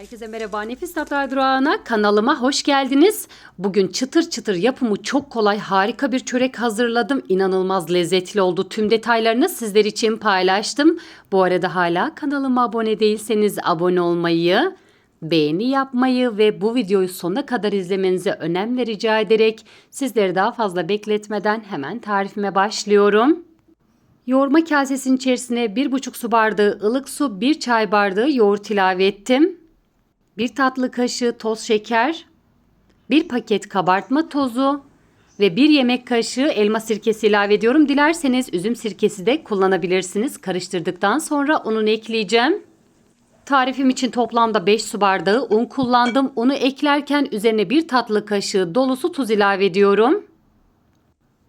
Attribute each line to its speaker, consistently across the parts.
Speaker 1: Herkese merhaba Nefis Tatlar Durağı'na kanalıma hoş geldiniz. Bugün çıtır çıtır yapımı çok kolay harika bir çörek hazırladım. İnanılmaz lezzetli oldu. Tüm detaylarını sizler için paylaştım. Bu arada hala kanalıma abone değilseniz abone olmayı, beğeni yapmayı ve bu videoyu sonuna kadar izlemenize önem ve rica ederek sizleri daha fazla bekletmeden hemen tarifime başlıyorum. Yoğurma kasesinin içerisine 1,5 su bardağı ılık su, 1 çay bardağı yoğurt ilave ettim. 1 tatlı kaşığı toz şeker, 1 paket kabartma tozu ve 1 yemek kaşığı elma sirkesi ilave ediyorum. Dilerseniz üzüm sirkesi de kullanabilirsiniz. Karıştırdıktan sonra ununu ekleyeceğim. Tarifim için toplamda 5 su bardağı un kullandım. Unu eklerken üzerine 1 tatlı kaşığı dolusu tuz ilave ediyorum.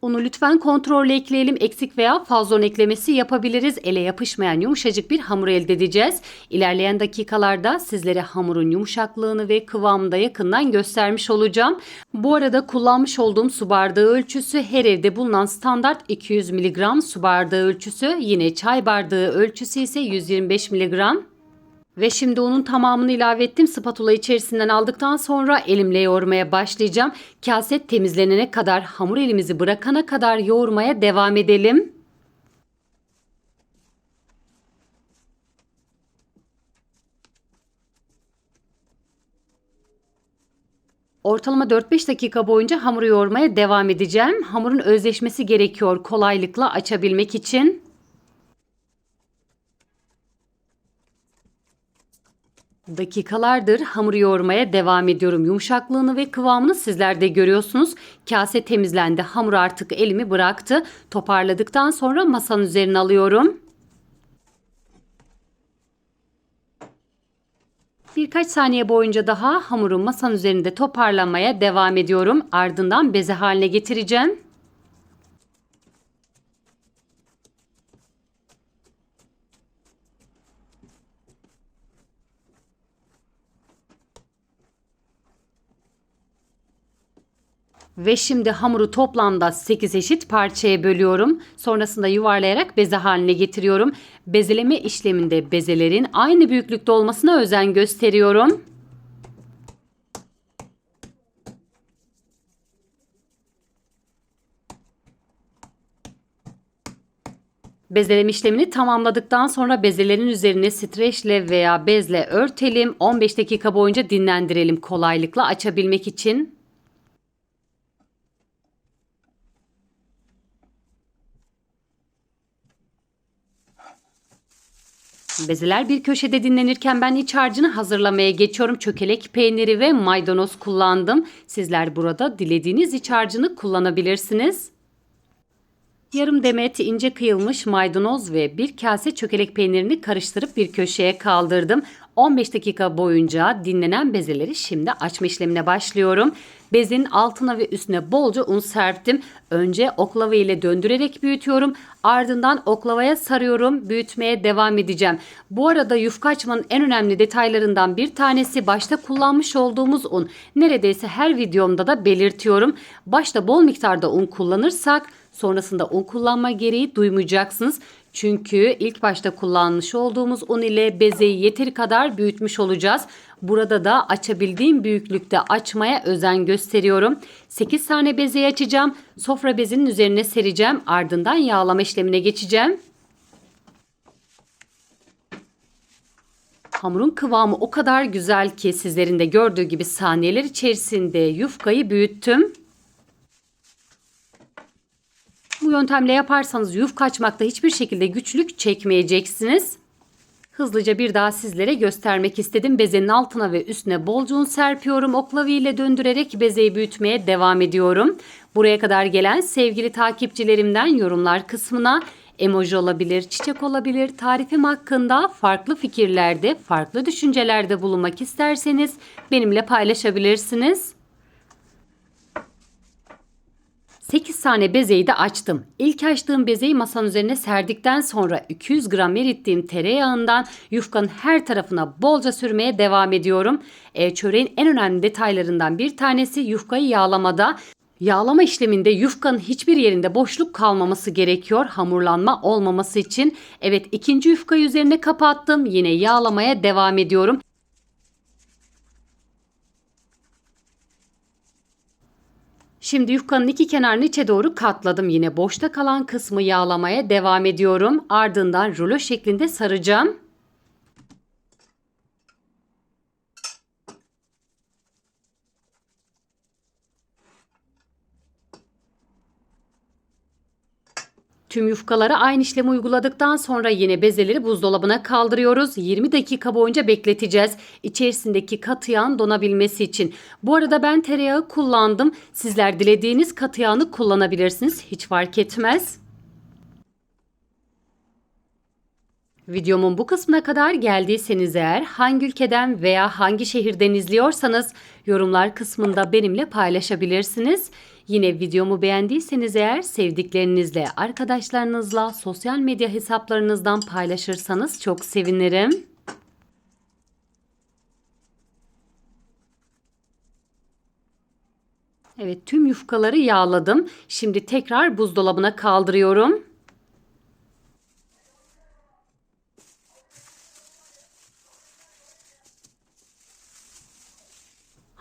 Speaker 1: Unu lütfen kontrollü ekleyelim. Eksik veya fazla eklemesi yapabiliriz. Ele yapışmayan yumuşacık bir hamur elde edeceğiz. İlerleyen dakikalarda sizlere hamurun yumuşaklığını ve kıvamını da yakından göstermiş olacağım. Bu arada kullanmış olduğum su bardağı ölçüsü her evde bulunan standart 200 mg su bardağı ölçüsü. Yine çay bardağı ölçüsü ise 125 mg. Ve şimdi onun tamamını ilave ettim. Spatula içerisinden aldıktan sonra elimle yoğurmaya başlayacağım. Kase temizlenene kadar hamur elimizi bırakana kadar yoğurmaya devam edelim. Ortalama 4-5 dakika boyunca hamuru yoğurmaya devam edeceğim. Hamurun özleşmesi gerekiyor kolaylıkla açabilmek için. Dakikalardır hamuru yoğurmaya devam ediyorum. Yumuşaklığını ve kıvamını sizler de görüyorsunuz. Kase temizlendi. Hamur artık elimi bıraktı. Toparladıktan sonra masanın üzerine alıyorum. Birkaç saniye boyunca daha hamuru masanın üzerinde toparlamaya devam ediyorum. Ardından beze haline getireceğim. Ve şimdi hamuru toplamda 8 eşit parçaya bölüyorum. Sonrasında yuvarlayarak beze haline getiriyorum. Bezeleme işleminde bezelerin aynı büyüklükte olmasına özen gösteriyorum. Bezeleme işlemini tamamladıktan sonra bezelerin üzerine streçle veya bezle örtelim. 15 dakika boyunca dinlendirelim kolaylıkla açabilmek için. Bezeler bir köşede dinlenirken ben iç harcını hazırlamaya geçiyorum. Çökelek peyniri ve maydanoz kullandım. Sizler burada dilediğiniz iç harcını kullanabilirsiniz. Yarım demet ince kıyılmış maydanoz ve bir kase çökelek peynirini karıştırıp bir köşeye kaldırdım. 15 dakika boyunca dinlenen bezeleri şimdi açma işlemine başlıyorum. Bezin altına ve üstüne bolca un serptim. Önce oklava ile döndürerek büyütüyorum. Ardından oklavaya sarıyorum. Büyütmeye devam edeceğim. Bu arada yufka açmanın en önemli detaylarından bir tanesi başta kullanmış olduğumuz un. Neredeyse her videomda da belirtiyorum. Başta bol miktarda un kullanırsak sonrasında un kullanma gereği duymayacaksınız. Çünkü ilk başta kullanmış olduğumuz un ile bezeyi yeteri kadar büyütmüş olacağız. Burada da açabildiğim büyüklükte açmaya özen gösteriyorum. 8 tane bezeyi açacağım. Sofra bezinin üzerine sereceğim. Ardından yağlama işlemine geçeceğim. Hamurun kıvamı o kadar güzel ki sizlerin de gördüğü gibi saniyeler içerisinde yufkayı büyüttüm. Yöntemle yaparsanız yufka açmakta hiçbir şekilde güçlük çekmeyeceksiniz. Hızlıca bir daha sizlere göstermek istedim. Bezenin altına ve üstüne bolca un serpiyorum. Oklava ile döndürerek bezeyi büyütmeye devam ediyorum. Buraya kadar gelen sevgili takipçilerimden yorumlar kısmına emoji olabilir, çiçek olabilir, tarifim hakkında farklı fikirlerde, farklı düşüncelerde bulunmak isterseniz benimle paylaşabilirsiniz. 8 tane bezeyi de açtım. İlk açtığım bezeyi masanın üzerine serdikten sonra 200 gram erittiğim tereyağından yufkanın her tarafına bolca sürmeye devam ediyorum. E, çöreğin en önemli detaylarından bir tanesi yufkayı yağlamada. Yağlama işleminde yufkanın hiçbir yerinde boşluk kalmaması gerekiyor hamurlanma olmaması için. Evet ikinci yufkayı üzerine kapattım. Yine yağlamaya devam ediyorum. Şimdi yufkanın iki kenarını içe doğru katladım. Yine boşta kalan kısmı yağlamaya devam ediyorum. Ardından rulo şeklinde saracağım. Tüm yufkalara aynı işlemi uyguladıktan sonra yine bezeleri buzdolabına kaldırıyoruz. 20 dakika boyunca bekleteceğiz. İçerisindeki katı yağın donabilmesi için. Bu arada ben tereyağı kullandım. Sizler dilediğiniz katı yağını kullanabilirsiniz. Hiç fark etmez. Videomun bu kısmına kadar geldiyseniz eğer hangi ülkeden veya hangi şehirden izliyorsanız yorumlar kısmında benimle paylaşabilirsiniz. Yine videomu beğendiyseniz eğer sevdiklerinizle, arkadaşlarınızla, sosyal medya hesaplarınızdan paylaşırsanız çok sevinirim. Evet tüm yufkaları yağladım. Şimdi tekrar buzdolabına kaldırıyorum.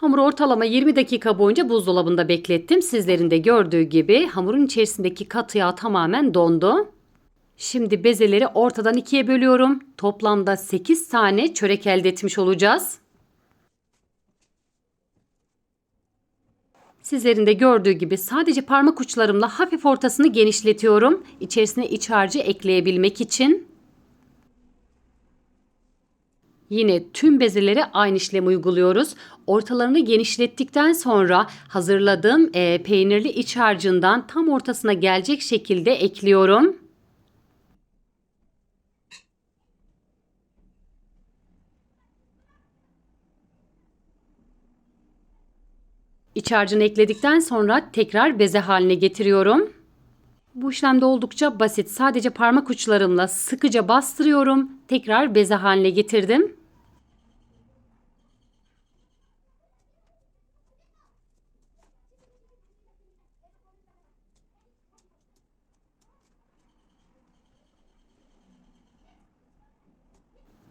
Speaker 1: Hamuru ortalama 20 dakika boyunca buzdolabında beklettim. Sizlerin de gördüğü gibi hamurun içerisindeki katı yağ tamamen dondu. Şimdi bezeleri ortadan ikiye bölüyorum. Toplamda 8 tane çörek elde etmiş olacağız. Sizlerin de gördüğü gibi sadece parmak uçlarımla hafif ortasını genişletiyorum. İçerisine iç harcı ekleyebilmek için. Yine tüm bezelere aynı işlemi uyguluyoruz. Ortalarını genişlettikten sonra hazırladığım e, peynirli iç harcından tam ortasına gelecek şekilde ekliyorum. İç harcını ekledikten sonra tekrar beze haline getiriyorum. Bu işlemde oldukça basit. Sadece parmak uçlarımla sıkıca bastırıyorum. Tekrar beze haline getirdim.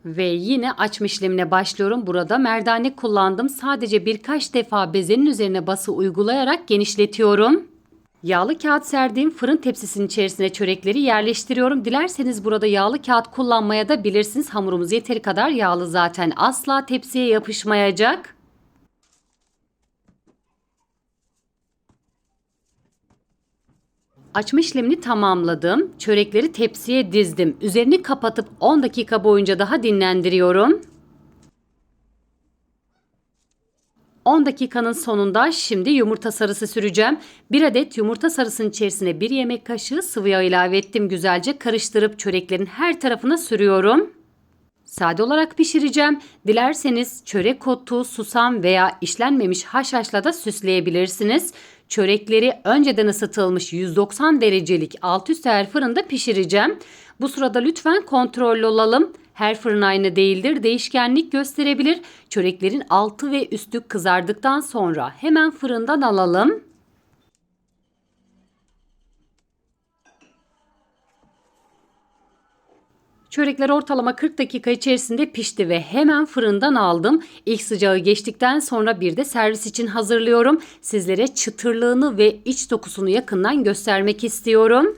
Speaker 1: Ve yine açma işlemine başlıyorum. Burada merdane kullandım. Sadece birkaç defa bezenin üzerine bası uygulayarak genişletiyorum. Yağlı kağıt serdiğim fırın tepsisinin içerisine çörekleri yerleştiriyorum. Dilerseniz burada yağlı kağıt kullanmaya da bilirsiniz. Hamurumuz yeteri kadar yağlı zaten. Asla tepsiye yapışmayacak. Açma işlemini tamamladım. Çörekleri tepsiye dizdim. Üzerini kapatıp 10 dakika boyunca daha dinlendiriyorum. 10 dakikanın sonunda şimdi yumurta sarısı süreceğim. 1 adet yumurta sarısının içerisine 1 yemek kaşığı sıvı yağ ilave ettim. Güzelce karıştırıp çöreklerin her tarafına sürüyorum. Sade olarak pişireceğim. Dilerseniz çörek otu, susam veya işlenmemiş haşhaşla da süsleyebilirsiniz. Çörekleri önceden ısıtılmış 190 derecelik alt üst ayar fırında pişireceğim. Bu sırada lütfen kontrollü olalım. Her fırın aynı değildir. Değişkenlik gösterebilir. Çöreklerin altı ve üstü kızardıktan sonra hemen fırından alalım. Çörekler ortalama 40 dakika içerisinde pişti ve hemen fırından aldım. İlk sıcağı geçtikten sonra bir de servis için hazırlıyorum. Sizlere çıtırlığını ve iç dokusunu yakından göstermek istiyorum.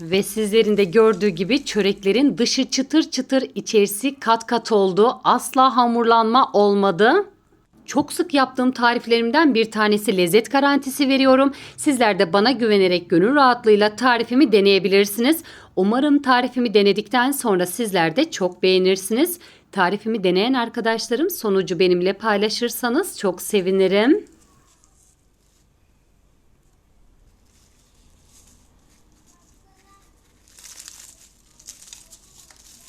Speaker 1: Ve sizlerin de gördüğü gibi çöreklerin dışı çıtır çıtır içerisi kat kat oldu. Asla hamurlanma olmadı. Çok sık yaptığım tariflerimden bir tanesi lezzet garantisi veriyorum. Sizler de bana güvenerek gönül rahatlığıyla tarifimi deneyebilirsiniz. Umarım tarifimi denedikten sonra sizler de çok beğenirsiniz. Tarifimi deneyen arkadaşlarım sonucu benimle paylaşırsanız çok sevinirim.